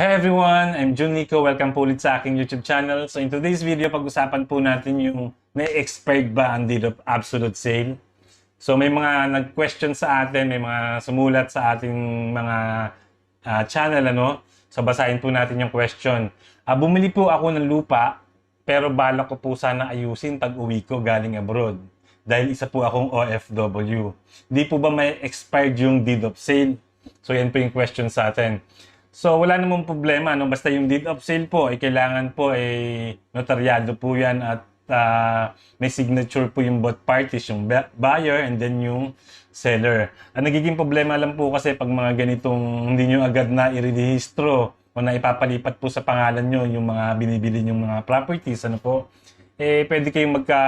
Hey everyone! I'm Jun Nico. Welcome po ulit sa aking YouTube channel. So in today's video, pag-usapan po natin yung na-expired ba ang deed of absolute sale. So may mga nag-question sa atin, may mga sumulat sa ating mga ah, channel, ano? So basahin po natin yung question. Ah, bumili po ako ng lupa, pero balak ko po sana ayusin pag uwi ko galing abroad. Dahil isa po akong OFW. Di po ba may expired yung deed of sale? So yan po yung question sa atin. So wala namang problema no? Basta yung deed of sale po ay kailangan po ay notaryado po yan at ah, may signature po yung both parties yung buyer and then yung seller. Ang nagiging problema lang po kasi pag mga ganitong hindi nyo agad na irehistro o na ipapalipat po sa pangalan nyo yung mga binibili yung mga properties ano po? Eh pwede kayong magka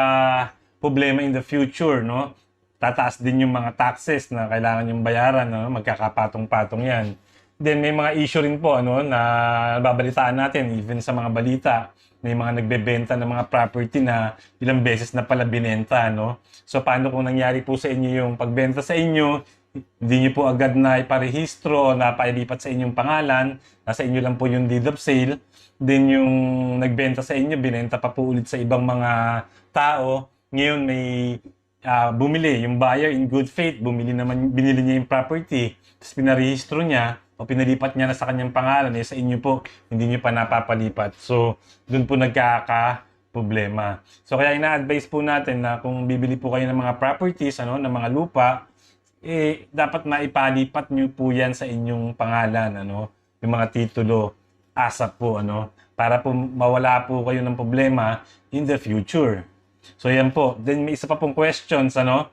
problema in the future no? Tataas din yung mga taxes na kailangan yung bayaran no? Magkakapatong-patong yan Then may mga issue rin po ano na babalitaan natin even sa mga balita. May mga nagbebenta ng mga property na ilang beses na pala binenta no. So paano kung nangyari po sa inyo yung pagbenta sa inyo, hindi niyo po agad na iparehistro, na pailipat sa inyong pangalan, nasa inyo lang po yung deed of sale. Then yung nagbenta sa inyo, binenta pa po ulit sa ibang mga tao. Ngayon may ah, bumili, yung buyer in good faith, bumili naman, binili niya yung property, tapos pinarehistro niya, o pinalipat niya na sa kanyang pangalan, eh sa inyo po, hindi niyo pa napapalipat. So, doon po nagkaka problema. So, kaya ina-advise po natin na kung bibili po kayo ng mga properties, ano, ng mga lupa, eh, dapat maipalipat niyo po yan sa inyong pangalan, ano, yung mga titulo, asap po, ano, para po mawala po kayo ng problema in the future. So, yan po. Then, may isa pa pong questions, ano,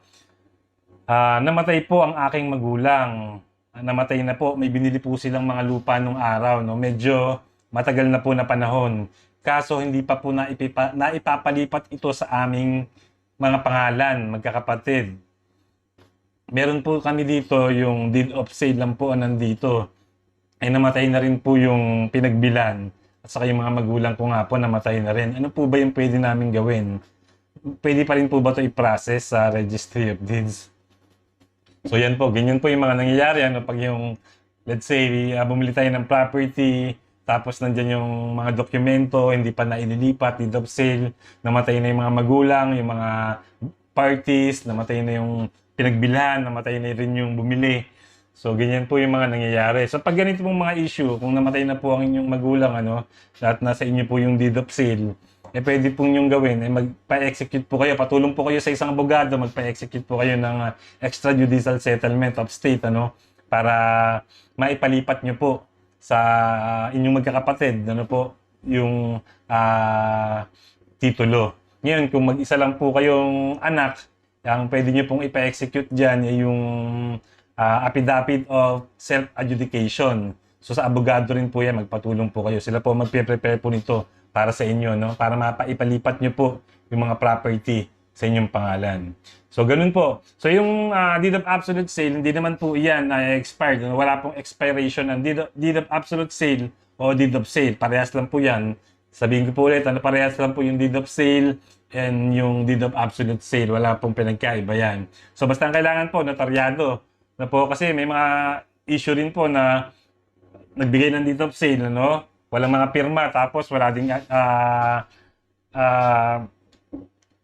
Ah, namatay po ang aking magulang. Ah, namatay na po. May binili po silang mga lupa nung araw. No? Medyo matagal na po na panahon. Kaso hindi pa po naipipa, naipapalipat ito sa aming mga pangalan, magkakapatid. Meron po kami dito yung deed of sale lang po nandito. Ay namatay na rin po yung pinagbilan. At saka yung mga magulang ko nga po namatay na rin. Ano po ba yung pwede namin gawin? Pwede pa rin po ba ito i-process sa Registry of Deeds? So yan po, ganyan po yung mga nangyayari. Ano, pag yung, let's say, uh, bumili tayo ng property, tapos nandyan yung mga dokumento, hindi pa na inilipat, deed of sale, namatay na yung mga magulang, yung mga parties, namatay na yung pinagbilhan, namatay na rin yung bumili. So, ganyan po yung mga nangyayari. So, pag ganito pong mga issue, kung namatay na po ang inyong magulang, ano, at nasa inyo po yung deed of sale, eh pwede pong yung gawin, eh magpa-execute po kayo, patulong po kayo sa isang abogado, magpa-execute po kayo ng uh, extrajudicial settlement of state, ano, para maipalipat nyo po sa uh, inyong magkakapatid, ano po, yung ah, titulo. Ngayon, kung mag-isa lang po kayong anak, ang pwede nyo pong ipa-execute dyan ay yung ah, affidavit of self-adjudication. So sa abogado rin po yan, magpatulong po kayo. Sila po magpe-prepare po nito para sa inyo, no? Para mapaipalipat nyo po yung mga property sa inyong pangalan. So, ganun po. So, yung ah, deed of absolute sale, hindi naman po iyan na expired. Wala pong expiration ng deed of, deed of absolute sale o deed of sale. Parehas lang po yan. Sabihin ko po ulit, ano, parehas lang po yung deed of sale and yung deed of absolute sale. Wala pong pinagkaiba yan. So, basta ang kailangan po, notaryado. Na po, kasi may mga issue rin po na nagbigay ng deed of sale, ano? Walang mga pirma, tapos wala ding ah ah,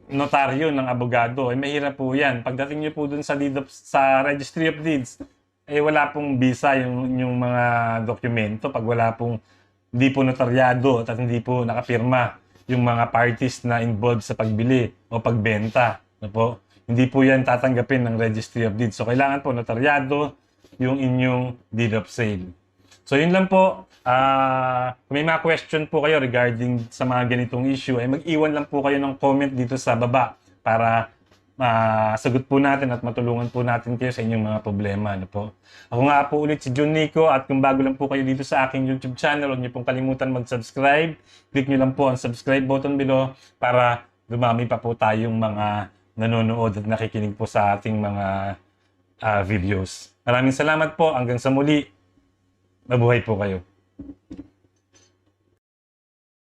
notaryo ng abogado. Eh, mahirap po yan. Pagdating niyo po dun sa, deed of, sa Registry of Deeds, eh wala pong visa yung, yung mga dokumento. Pag wala pong hindi po notaryado at hindi po nakapirma yung mga parties na involved sa pagbili o pagbenta. Ano po? Hindi po yan tatanggapin ng Registry of Deeds. So, kailangan po notaryado yung inyong deed of sale. So yun lang po. Ah, kung may mga question po kayo regarding sa mga ganitong issue, ay mag-iwan lang po kayo ng comment dito sa baba para masagot po natin at matulungan po natin kayo sa inyong mga problema. Ano po. Ako nga po ulit si Jun Nico at kung bago lang po kayo dito sa aking YouTube channel, huwag niyo pong kalimutan mag-subscribe. Click niyo lang po ang subscribe button below para dumami pa po tayong mga nanonood at nakikinig po sa ating mga ah, videos. Maraming salamat po. Hanggang sa muli. Mabuhay po kayo.